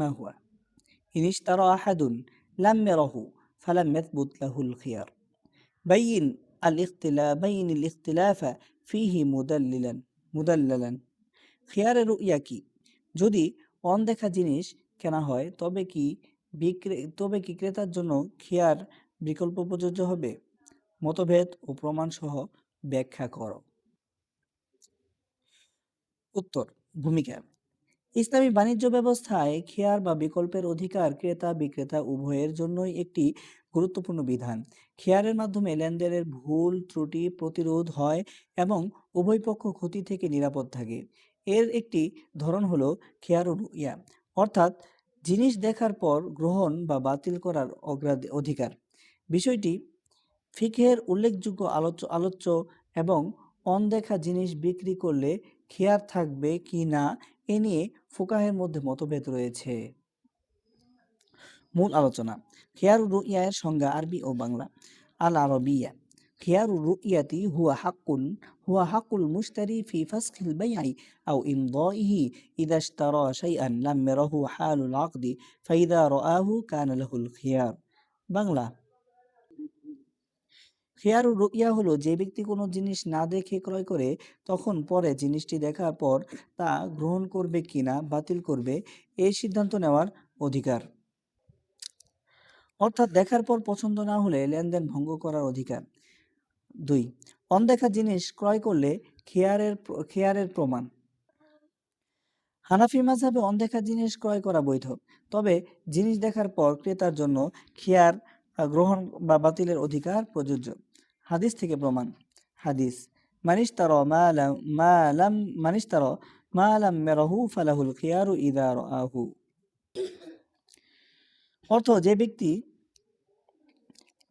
মা হুয়া ইন ইশতারা আহাদুন লাম ইয়ারাহু ফালাম ইয়াথবুত লাহুল খিয়ার বাইয়িন আল ইখতিলা বাইন আল ইখতিলাফা ফিহি মুদাল্লিলান মুদাল্লালান খিয়ারে রুইয়া কি? যদি অনদেখা জিনিস কেনা হয়, তবে কি বিক্রে, তবে কি ক্রেতার জন্য খিয়ার বিকল্প প্রযোজ্য হবে? মতভেদ ও প্রমাণ সহ ব্যাখ্যা করো। উত্তর, ভূমিকা। ইসলামী বাণিজ্য ব্যবস্থায় খেয়ার বা বিকল্পের অধিকার ক্রেতা, বিক্রেতা উভয়ের জন্যই একটি গুরুত্বপূর্ণ বিধান। খেয়ারের মাধ্যমে লেনদেনের ভুল, ত্রুটি প্রতিরোধ হয় এবং উভয় পক্ষ ক্ষতি থেকে নিরাপদ থাকে। এর একটি ধরন হলো খেয়ার ইয়া অর্থাৎ, জিনিস দেখার পর গ্রহণ বা বাতিল করার অগ্রাধি, অধিকার। বিষয়টি ফিকহের উল্লেখযোগ্য আলোচ্য আলোচ্য এবং অনদেখা জিনিস বিক্রি করলে খেয়ার থাকবে কি না এ নিয়ে ফুকাহের মধ্যে মতভেদ রয়েছে। মূল আলোচনা খেয়ারুর রুইয়ার সংজ্ঞা আরবি ও বাংলা। আল আরবিয়া খেয়ারুর রুইয়াতি হুয়া হাকুন হুয়া হাকুল মুশতারি ফি ফাসখিল বাইআই আও ইমদাইহি ইদা ইশতারা শাইআন লাম ইয়ারাহু হালুল আকদি, ফাইদা রাআহু কানা লাহুল খিয়ার। বাংলা খেয়ারু রুইয়া হলো যে ব্যক্তি কোনো জিনিস না দেখে ক্রয় করে তখন পরে জিনিসটি দেখার পর তা গ্রহণ করবে কিনা বাতিল করবে, এই সিদ্ধান্ত নেওয়ার অধিকার। অর্থাৎ দেখার পর পছন্দ না হলে লেনদেন ভঙ্গ করার অধিকার। দুই, অনদেখা জিনিস ক্রয় করলে খেয়ারের খেয়ারের প্রমাণ। হানাফি মাঝাবে অনদেখা জিনিস ক্রয় করা বৈধ, তবে জিনিস দেখার পর ক্রেতার জন্য খেয়ার গ্রহণ বা বাতিলের অধিকার প্রযোজ্য। হাদিস থেকে প্রমাণ। হাদিস মানিস তার মালাম মানিস তার মালাম মেরাহু ফালাহুল খিয়ারু ইদা আহু অর্থ, যে ব্যক্তি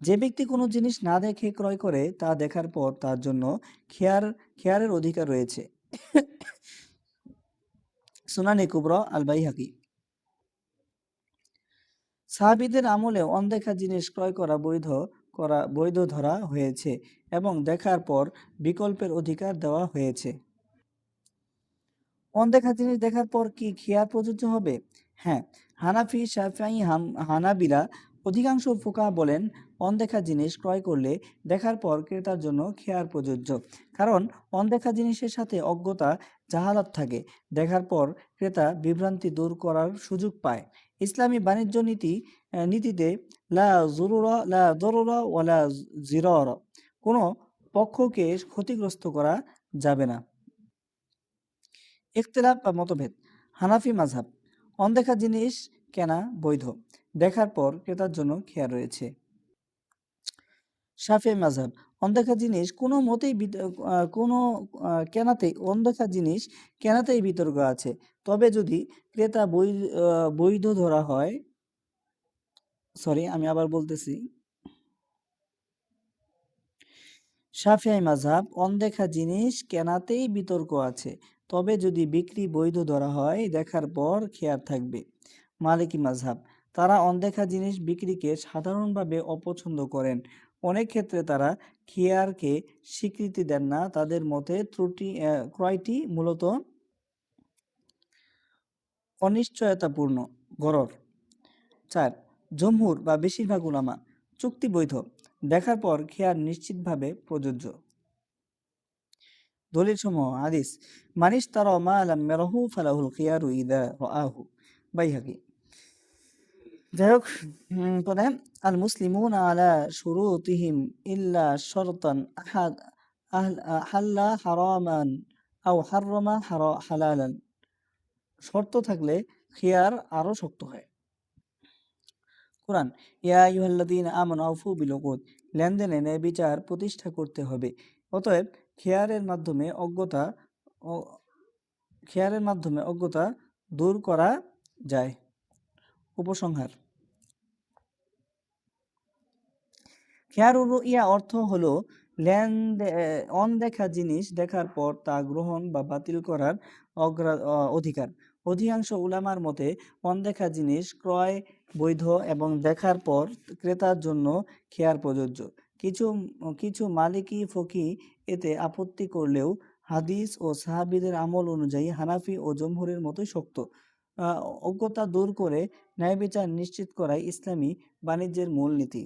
যে ব্যক্তি কোনো জিনিস না দেখে ক্রয় করে, তা দেখার পর তার জন্য খেয়ার, খেয়ারের অধিকার রয়েছে। সুনানি কুবরা আল বাইহাকি সাহাবিদের আমলে অনদেখা জিনিস ক্রয় করা বৈধ করা বৈধ ধরা হয়েছে এবং দেখার পর বিকল্পের অধিকার দেওয়া হয়েছে। অনদেখা জিনিস দেখার পর কি খিয়ার প্রযোজ্য হবে? হ্যাঁ হানাফি সাফাই হাম হানাবিলা অধিকাংশ ফুকা বলেন, অনদেখা জিনিস ক্রয় করলে দেখার পর ক্রেতার জন্য খেয়ার প্রযোজ্য। কারণ, অনদেখা জিনিসের সাথে অজ্ঞতা, জাহালত থাকে। দেখার পর ক্রেতা বিভ্রান্তি দূর করার সুযোগ পায়। ইসলামী বাণিজ্য নীতি নীতিতে লা জরুরা, লা দরুরা ওয়ালা জিরর, কোনো পক্ষকে ক্ষতিগ্রস্ত করা যাবে না। ইখতিলাফ বা মতভেদ। হানাফি মাঝহাব অনদেখা জিনিস কেনা বৈধ। দেখার পর ক্রেতার জন্য খেয়ার রয়েছে। শাফি মাঝহাব অনদেখা জিনিস কোনো মতেই কোনো কেনাতেই অনদেখা জিনিস কেনাতেই বিতর্ক আছে। তবে যদি ক্রেতা বৈ বৈধ ধরা হয়, সরি, আমি আবার বলতেছি। শাফিয়াই মাঝাব অনদেখা জিনিস কেনাতেই বিতর্ক আছে। তবে যদি বিক্রি বৈধ ধরা হয়, দেখার পর খেয়াল থাকবে। মালিকি মাঝহাব তারা অনদেখা জিনিস বিক্রিকে সাধারণভাবে অপছন্দ করেন। অনেক ক্ষেত্রে তারা খেয়ারকে স্বীকৃতি দেন না। তাদের মতে ত্রুটি ক্রয়টি মূলত অনিশ্চয়তাপূর্ণ। গরর। চার, জমহুর বা বেশিরভাগ উলামা চুক্তি বৈধ দেখার পর খেয়ার নিশ্চিতভাবে প্রযোজ্য। দলিল সমূহ হাদিস। মানিস তারা মা আলাম মেরহু ফালাহুল খিয়ারু ইদা রাআহু। বাইহাকি। যাই হোক পরে আল মুসলিমুন আলা শুরুতিহিম ইল্লা শরতান আহাদ হাল্লা হারামান আও হাররামা হারা- হালালান। শর্ত থাকলে খিয়ার আরও শক্ত হয়। কোরআন, ইয়া আইয়ুহাল্লাযীনা আমানু আউফু বিল উকুদ লেনদেনে ন্যায় বিচার প্রতিষ্ঠা করতে হবে। অতএব খেয়ারের মাধ্যমে অজ্ঞতা খেয়ারের মাধ্যমে অজ্ঞতা দূর করা যায়। উপসংহার। খেয়ার ইয়া অর্থ হলো অনদেখা জিনিস দেখার পর তা গ্রহণ বা বাতিল করার অধিকার। অধিকাংশ উলামার মতে অনদেখা জিনিস ক্রয় বৈধ এবং দেখার পর ক্রেতার জন্য খেয়ার প্রযোজ্য। কিছু কিছু মালিকি ফকি এতে আপত্তি করলেও হাদিস ও সাহাবিদের আমল অনুযায়ী হানাফি ও জমহুরের মতোই শক্ত। অজ্ঞতা দূর করে ন্যায় বিচার নিশ্চিত করাই ইসলামী বাণিজ্যের মূল নীতি।